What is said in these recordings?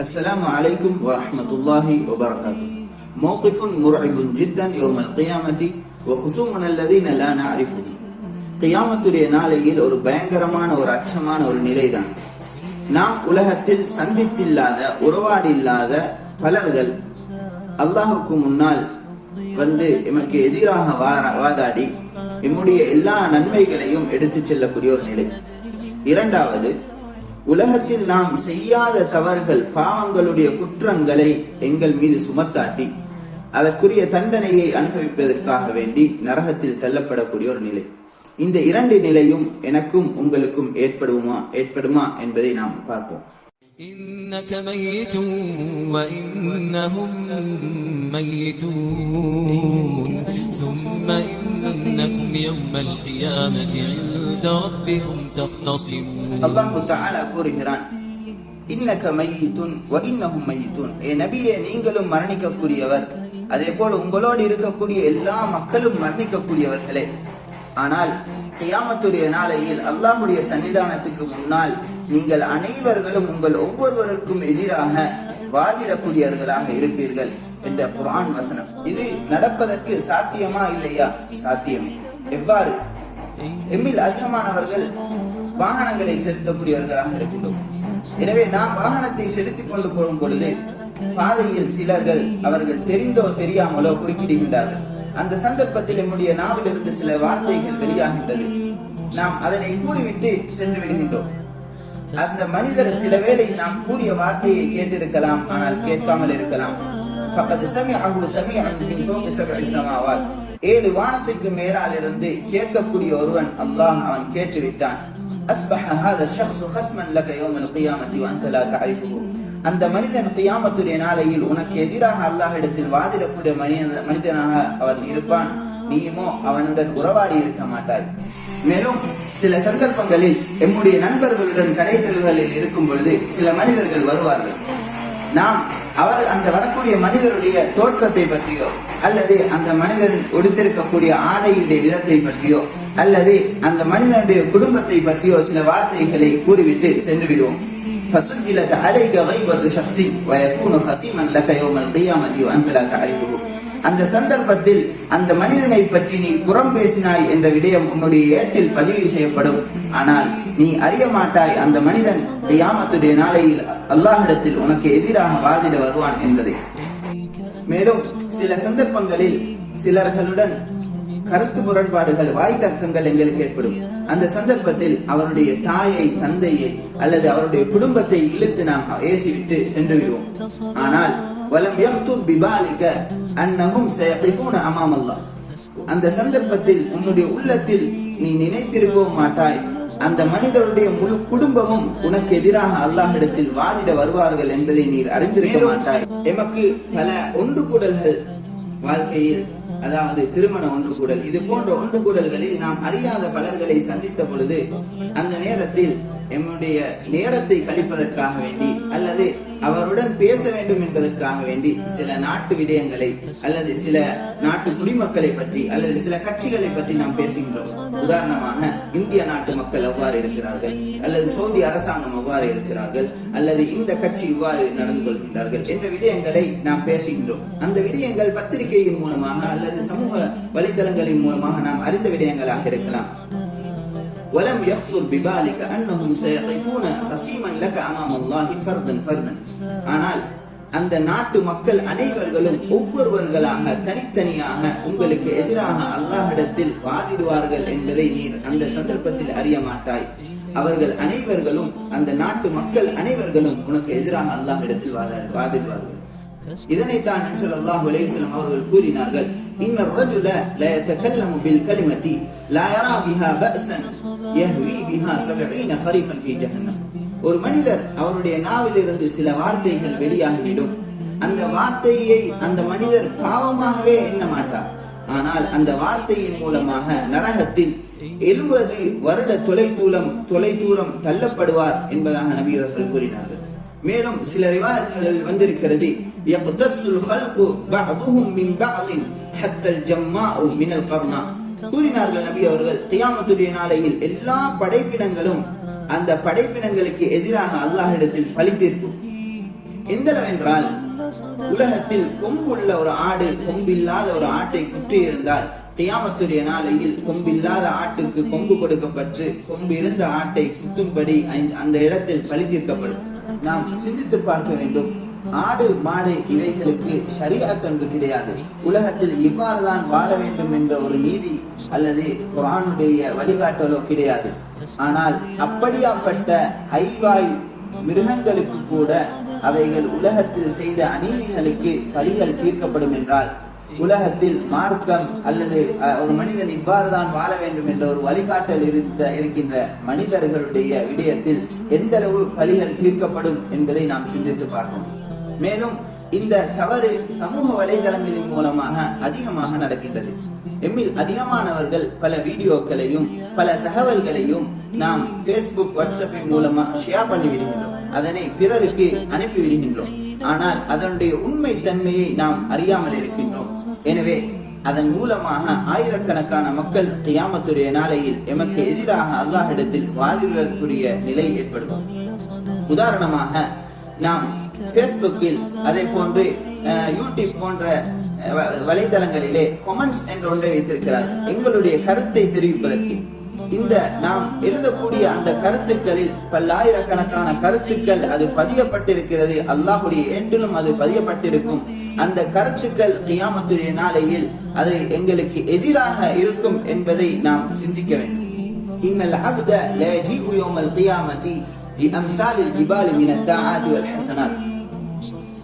السلام عليكم ورحمة الله وبركاته موقف مرعب جدا يوم القيامة وخصومنا الذين لا نعرفهم கியாமத்துடைய நாளையில் ஒரு பயங்கரமான ஒரு அச்சமான ஒரு நிலைதான் நாம் உலகத்தில் சந்தித்தில்லாத உறவாடி இல்லாத பலர்கள் அல்லாஹுக்கு முன்னால் வந்து எமக்கு எதிராக வா- வாதாடி எம்முடைய எல்லா நன்மைகளையும் எடுத்துச் செல்லக்கூடிய ஒரு நிலை இரண்டாவது உலகத்தில் நாம் செய்யாத தவறுகள் பாவங்களுடைய குற்றங்களை எங்கள் மீது சுமத்தாட்டி அதற்குரிய தண்டனையை அனுபவிப்பதற்காக வேண்டி நரகத்தில் தள்ளப்படக்கூடிய ஒரு நிலை. இந்த இரண்டு நிலையும் எனக்கும் உங்களுக்கும் ஏற்படுமா ஏற்படுமா என்பதை நாம் பார்ப்போம். إنك ميت وإنهم ميتون ثم إنكم يوم القيامة عند ربكم تختصمون அல்லாஹு தஆலா கூறுகிறான் இன்னக மையித்துன் வ இன்னஹும் மையித்துன் ஏ நபியே நீங்களும் மரணிக்கக்கூடியவர் அதே போல உங்களோடு இருக்கக்கூடிய எல்லா மக்களும் மரணிக்கக்கூடியவர்களே ஆனால் கியாமத்துடைய நாளையில் அல்லாஹ்வுடைய சன்னிதானத்துக்கு முன்னால் من நீங்கள் அனைவர்களும் உங்கள் ஒவ்வொருவருக்கும் எதிராக வாதிடக்கூடியவர்களாக இருப்பீர்கள் என்ற புரான் வசனம். இது நடப்பதற்கு சாத்தியமா இல்லையா? சாத்தியம். எவ்வாறு? எம்மில் அதிகமானவர்கள் வாகனங்களை செலுத்தக்கூடியவர்களாக இருக்கின்றோம். எனவே நாம் வாகனத்தை செலுத்திக் கொண்டு போகும் பொழுது பாதையில் சிலர்கள் அவர்கள் தெரிந்தோ தெரியாமலோ குறுக்கிடுகின்றார்கள். அந்த சந்தர்ப்பத்தில் நம்முடைய நாவிலிருந்து சில வார்த்தைகள் வெளியாகின்றது. நாம் அதனை கூறிவிட்டு சென்று விடுகின்றோம். அந்த மனிதர் சில வேளை நாம் கூறிய வார்த்தையை கேட்டிருக்கலாம் ஆனால் கேட்காமல் இருக்கலாம் فقد سمعه سميعا من فوق سبع سماوات ஏழு வானத்திற்கு மேலால் இருந்து கேட்கக்கூடிய ஒருவன் அல்லாஹ் அவன் கேட்டு விட்டான் அஸ்பஹ هذا الشخص خصما لك يوم القيامة وأنت لا تعرفه அந்த மனிதன் கியாமத்துடைய நாளையில் உனக்கு எதிராக அல்லாஹ் இடத்தில் வாதிடக்கூடிய மனித மனிதனாக அவன் இருப்பான் நீயுமோ அவனுடன் உறவாடி இருக்க மாட்டாய் மேலும் சில சந்தர்ப்பங்களில் எம்முடைய நண்பர்களுடன் கடைத்தல்களில் இருக்கும் பொழுது சில மனிதர்கள் வருவார்கள் நாம் அவர் அந்த வரக்கூடிய மனிதருடைய தோற்றத்தை பற்றியோ அல்லது அந்த மனிதன் உடுத்திருக்கக்கூடிய ஆடையுடைய விதத்தை பற்றியோ அல்லது அந்த மனிதனுடைய குடும்பத்தை பற்றியோ சில வார்த்தைகளை கூறிவிட்டு சென்று விடுவோம் فسجلت عليك غيبة شخص ويكون خصيما لك يوم القيامة وأنت لا تعرفه அந்த சந்தர்ப்பத்தில் அந்த மனிதனை பற்றி நீ புறம் பேசினாய் என்ற விடயம் உன்னுடைய ஏட்டில் பதிவு செய்யப்படும். ஆனால் நீ அறிய மாட்டாய் அந்த மனிதன் கியாமத்துடைய நாளையில் அல்லாஹிடத்தில் உனக்கு எதிராக வாதிட வருவான் என்பதை. மேலும் சில சந்தர்ப்பங்களில் சிலர்களுடன் கருத்து முரண்பாடுகள் வாய் தர்க்கங்கள் எங்களுக்கு ஏற்படும். அந்த சந்தர்ப்பத்தில் அவருடைய தாயை தந்தையை அல்லது அவருடைய குடும்பத்தை இழுத்து நாம் ஏசிவிட்டு சென்று விடுவோம். ஆனால் வலம் எஃப்து பிபாலிக்க அன்னஹும் சயகிஃபூன அமாம் அல்லாஹ் அந்த சந்தர்ப்பத்தில் உன்னுடைய உள்ளத்தில் நீ நினைத்திருக்கவும் மாட்டாய். அந்த மனிதருடைய முழு குடும்பமும் உனக்கு எதிராக அல்லாஹிடத்தில் வாதிட வருவார்கள் என்பதை நீர் அறிந்திருக்க மாட்டாய். எமக்கு பல ஒன்று கூடல்கள் வாழ்க்கையில் அதாவது திருமண ஒன்று கூடல் இது போன்ற ஒன்று கூடல்களில் நாம் அறியாத பலர்களை சந்தித்த பொழுது அந்த நேரத்தில் எம்முடைய நேரத்தை கழிப்பதற்காக வேண்டி அல்லது அவருடன் பேச வேண்டும் என்பதற்காக வேண்டி சில நாட்டு விடயங்களை அல்லது சில நாட்டு குடிமக்களை பற்றி அல்லது சில கட்சிகளை பற்றி நாம் பேசுகின்றோம். உதாரணமாக இந்திய நாட்டு மக்கள் எவ்வாறு இருக்கிறார்கள் அல்லது சவுதி அரசாங்கம் எவ்வாறு இருக்கிறார்கள் அல்லது இந்த கட்சி இவ்வாறு நடந்து கொள்கின்றார்கள் என்ற விடயங்களை நாம் பேசுகின்றோம். அந்த விடயங்கள் பத்திரிகையின் மூலமாக அல்லது சமூக வலைதளங்களின் மூலமாக நாம் அறிந்த விடயங்களாக இருக்கலாம். ولم يخطر ببالك أنهم سيقفون خصيما لك أمام الله فردا فردا ஆனால் அந்த நாட்டு மக்கள் அனைவர்களும் ஒவ்வொருவர்களாக தனித்தனியாக உங்களுக்கு எதிராக அல்லாஹ்விடத்தில் வாதிடுவார்கள் என்பதை நீர் அந்த சந்தர்ப்பத்தில் அறிய மாட்டாய் அவர்கள் அனைவர்களும் அந்த நாட்டு மக்கள் அனைவர்களும் உனக்கு எதிராக அல்லாஹ்விடத்தில் வாதா- வாதிடுவார்கள் இதனைத்தான் நபி ஸல்லல்லாஹு அலைஹி வஸல்லம் அவர்கள் கூறினார்கள் இன்ன الرجل لا يتكلم بالكلمة لا يرى بها بأسا يهوي بها 70 خريفا في جهنم ஒரு மனிதர் அவருடைய நாவிலிருந்து சில வார்த்தைகள் வெளியாகிவிடும் அந்த வார்த்தையை அந்த மனிதர் பாவமாகவே எண்ண மாட்டார் ஆனால் அந்த வார்த்தையின் மூலமாக நரகத்தில் எழுபது வருட தொலைதூரம் தொலைதூரம் தள்ளப்படுவார் என்பதாக நபி அவர்கள் கூறினார்கள் மேலும் சில ரிவாயத்துகளில் வந்திருக்கிறது ஹத்தல் மினல் கர்ணா கூறினார்கள் நபி அவர்கள் தியாமத்துடைய நாளையில் எல்லா படைப்பினங்களும் அந்த படைப்பினங்களுக்கு எதிராக அல்லாஹிடத்தில் பழி தீர்க்கும். எந்தளவென்றால் உலகத்தில் கொம்புள்ள ஒரு ஆடு கொம்பில்லாத ஒரு ஆட்டை குற்றி இருந்தால் தியாமத்துடைய நாளையில் கொம்பில்லாத ஆட்டுக்கு கொம்பு கொடுக்கப்பட்டு கொம்பு இருந்த ஆட்டை குத்தும்படி அந்த இடத்தில் பழி தீர்க்கப்படும். நாம் சிந்தித்து பார்க்க வேண்டும் ஆடு மாடு இவைகளுக்கு ஷரியத் ஒன்று கிடையாது. உலகத்தில் இவ்வாறுதான் வாழ வேண்டும் என்ற ஒரு நீதி அல்லது குரானுடைய வழிகாட்டலோ கிடையாது. ஆனால் அப்படியாப்பட்ட ஐவாய் மிருகங்களுக்கு கூட அவைகள் உலகத்தில் செய்த அநீதிகளுக்கு பலிகள் தீர்க்கப்படும் என்றால் உலகத்தில் மார்க்கம் அல்லது அஹ், ஒரு மனிதன் இவ்வாறு தான் வாழ வேண்டும் என்ற ஒரு வழிகாட்டல் இருந்த இருக்கின்ற மனிதர்களுடைய விடயத்தில் எந்த அளவு பலிகள் தீர்க்கப்படும் என்பதை நாம் சிந்தித்து பார்ப்போம். மேலும் இந்த தவறு சமூக வலைதளங்களின் மூலமாக அதிகமாக நடக்கின்றது. எம்மில் அதிகமானவர்கள் பல வீடியோக்களையும் பல தகவல்களையும் நாம் ஃபேஸ்புக் வாட்ஸ்அப்பின் மூலமா ஷேர் பண்ணி விடுகின்றோம். அதனை பிறருக்கு அனுப்பி விடுகின்றோம். ஆனால் அதனுடைய உண்மை தன்மையை நாம் அறியாமல் இருக்கின்றோம். எனவே அதன் மூலமாக ஆயிரக்கணக்கான மக்கள் கியாமத்துடைய நாளையில் எமக்கு எதிராக அல்லாஹிடத்தில் வாதிடுவதற்குரிய நிலை ஏற்படும். உதாரணமாக நாம் ஃபேஸ்புக்கில் அதே போன்று அஹ், யூடியூப் போன்ற அஹ், வ- வலைத்தளங்களிலே கொமெண்ட்ஸ் என்ற ஒன்றை வைத்திருக்கிறார் எங்களுடைய கருத்தை தெரிவிப்பதற்கு இந்த நாம் எழுதக்கூடிய அந்த கருத்துக்களில் பல்லாயிரக்கணக்கான கருத்துக்கள் அது பதியப்பட்டிருக்கிறது அல்லாஹுடைய ஏற்றிலும் அது பதியப்பட்டிருக்கும் அந்த கருத்துக்கள் கியாமத்துடைய நாளையில் அது எங்களுக்கு எதிராக இருக்கும் என்பதை நாம் சிந்திக்க வேண்டும் إن العبد لا يجيء يوم القيامة بأمثال الجبال من الطاعات والحسنات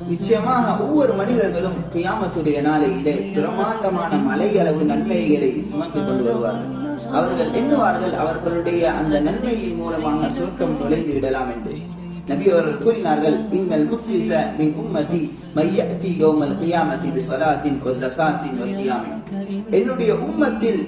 நிச்சயமாக ஒவ்வொரு மனிதர்களும் கியாமத்துடைய நாளையிலே பிரமாண்டமான மலையளவு நன்மைகளை சுமந்து கொண்டு வருவார்கள். அவர்கள் எண்ணுவார்கள் அவர்களுடைய அந்த நன்மையின் மூலமாக சுருக்கம் நுழைந்து விடலாம் என்று. நபி அவர்கள் கூறினார்கள் இன்னல் முஃப்லிஸ மின் உம்மதி மையத்தி யோமல் கியாமத்தி சலாத்தின் சியாமின். என்னுடைய உம்மத்தில்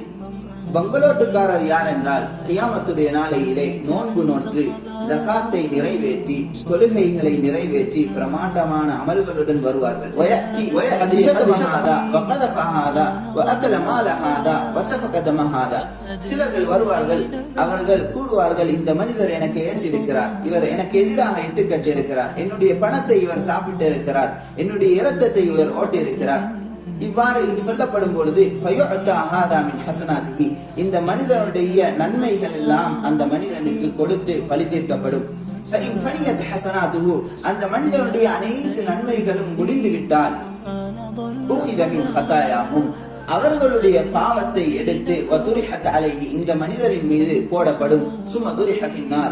பங்களோட்டுக்காரர் யார் என்றால் கியாமத்துடைய நாளையிலே நோன்பு நோற்று ஜகாத்தை நிறைவேற்றி தொழுகைகளை நிறைவேற்றி பிரமாண்டமான அமல்களுடன் வருவார்கள். சிலர்கள் வருவார்கள் அவர்கள் கூறுவார்கள் இந்த மனிதர் எனக்கு ஏசியிருக்கிறார் இவர் எனக்கு எதிராக இட்டு கட்டியிருக்கிறார் என்னுடைய பணத்தை இவர் சாப்பிட்டு இருக்கிறார் என்னுடைய இரத்தத்தை இவர் ஓட்டியிருக்கிறார். இவ்வாறு சொல்லப்படும் பொழுது ஹசனாதிகி இந்த மனிதனுடைய நன்மைகள் எல்லாம் அந்த மனிதனுக்கு கொடுத்து பழி தீர்க்கப்படும். அந்த மனிதனுடைய அனைத்து நன்மைகளும் முடிந்து அவர்களுடைய பாவத்தை எடுத்து வதுரிஹத் அலைகி இந்த மனிதரின் மீது போடப்படும். சும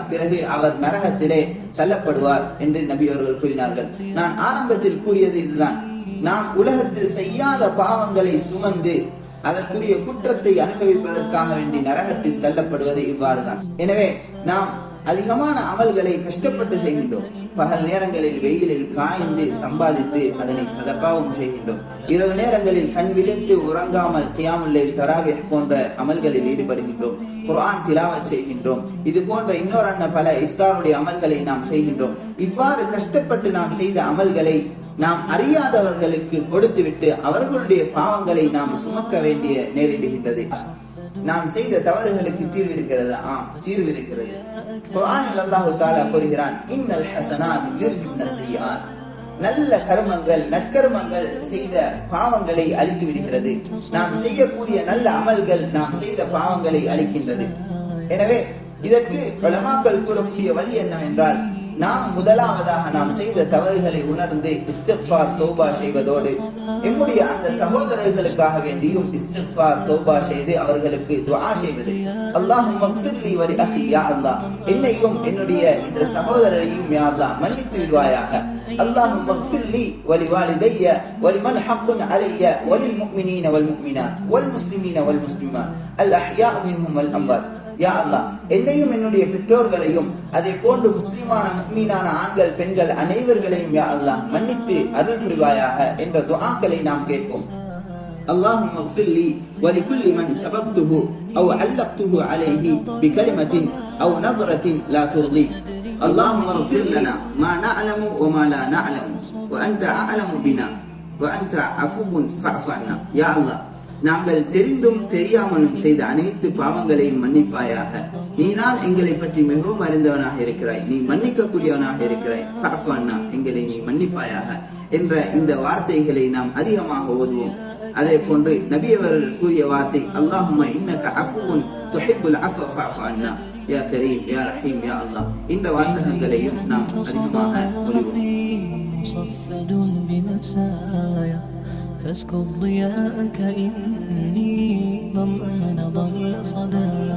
பிறகு அவர் நரகத்திலே தள்ளப்படுவார் என்று நபி அவர்கள் கூறினார்கள். நான் ஆரம்பத்தில் கூறியது இதுதான். நாம் உலகத்தில் செய்யாத பாவங்களை சுமந்து அதற்குரிய குற்றத்தை அனுபவிப்பதற்காக வேண்டி நரகத்தில் தள்ளப்படுவது இவ்வாறுதான். எனவே நாம் அதிகமான அமல்களை கஷ்டப்பட்டு செய்கின்றோம். பகல் நேரங்களில் வெயிலில் காய்ந்து சம்பாதித்து அதனை சதப்பாவும் செய்கின்றோம். இரவு நேரங்களில் கண் விழித்து உறங்காமல் கியாமுல்லைல் தராவி போன்ற அமல்களில் ஈடுபடுகின்றோம். குரான் திலாவச் செய்கின்றோம். இது போன்ற இன்னொரு அன்ன பல இஃப்தாருடைய அமல்களை நாம் செய்கின்றோம். இவ்வாறு கஷ்டப்பட்டு நாம் செய்த அமல்களை நாம் அறியாதவர்களுக்கு கொடுத்துவிட்டு அவர்களுடைய பாவங்களை நாம் சுமக்க வேண்டிய நேரிடுகின்றது. நாம் செய்த தவறுகளுக்கு தீர்வு இருக்கிறது? ஆம் தீர்வு இருக்கிறது. குரானில் அல்லாஹு தாலா கூறுகிறான் இன்னல் ஹசனாத் யுர்ஹிப்ன செய்யார் நல்ல கர்மங்கள் நற்கர்மங்கள் செய்த பாவங்களை அழித்து விடுகிறது. நாம் செய்யக்கூடிய நல்ல அமல்கள் நாம் செய்த பாவங்களை அழிக்கின்றது. எனவே இதற்கு பலமாக்கள் கூறக்கூடிய வழி என்னவென்றால் நாம் முதலாவதாக நாம் செய்த தவறுகளை உணர்ந்து இஸ்திஃபார் தௌபா செய்வதோடு நம்முடைய அந்த சகோதரர்களுக்காக வேண்டியும் இஸ்திஃபார் தௌபா செய்து அவர்களுக்கு துஆ செய்வது. அல்லாஹும் மக்ஃபிர்லி வலி அஹி அல்லாஹ். என்னையும் என்னுடைய இந்த சகோதரரையும் யா அல்லாஹ் மன்னித்து விடுவாயாக. அல்லாஹும் மக்ஃபிர்லி வலி வாலிதைய வலி மன் ஹக்குன் அலைய வலில் முக்மினீன வல் முக்மினாத் வல் முஸ்லிமீன வல் முஸ்லிமாத். அல் அஹ்யா மின்ஹும் வல் அம்வாத். யா அல்லாஹ் என்னையும் என்னுடைய பெற்றோர்களையும் அதே போன்று முஸ்லிமான முக்மீனான ஆண்கள் பெண்கள் அனைவர்களையும் யா அல்லாஹ் மன்னித்து அருள் புரிவாயாக என்ற துஆக்களை நாம் கேட்போம் اللهم اغفر لي ولكل من سببته أو علقته عليه بكلمة أو نظرة لا ترضيك اللهم اغفر لنا ما نعلم وما لا نعلم وأنت أعلم بنا وأنت عفو فاعف عنا يا الله நாங்கள் தெரிந்தும் தெரியாமலும் செய்த அனைத்து பாவங்களையும் மன்னிப்பாயாக. நீதான் எங்களை பற்றி மிகவும் அறிந்தவனாக இருக்கிறாய். நீ மன்னிக்கக்கூடியவனாக இருக்கிறாய். சாஃபான்னா எங்களை நீ மன்னிப்பாயாக என்ற இந்த வார்த்தைகளை நாம் அதிகமாக ஓதுவோம். அதே போன்று நபி அவர்கள் கூறிய வார்த்தை அல்லாஹுமா இன்னக அஃபுன் துஹிபுல் இந்த வாசகங்களையும் நாம் அதிகமாக ஒழிவோம் فاسكب ضياءك إني ظمآن ضل صدايا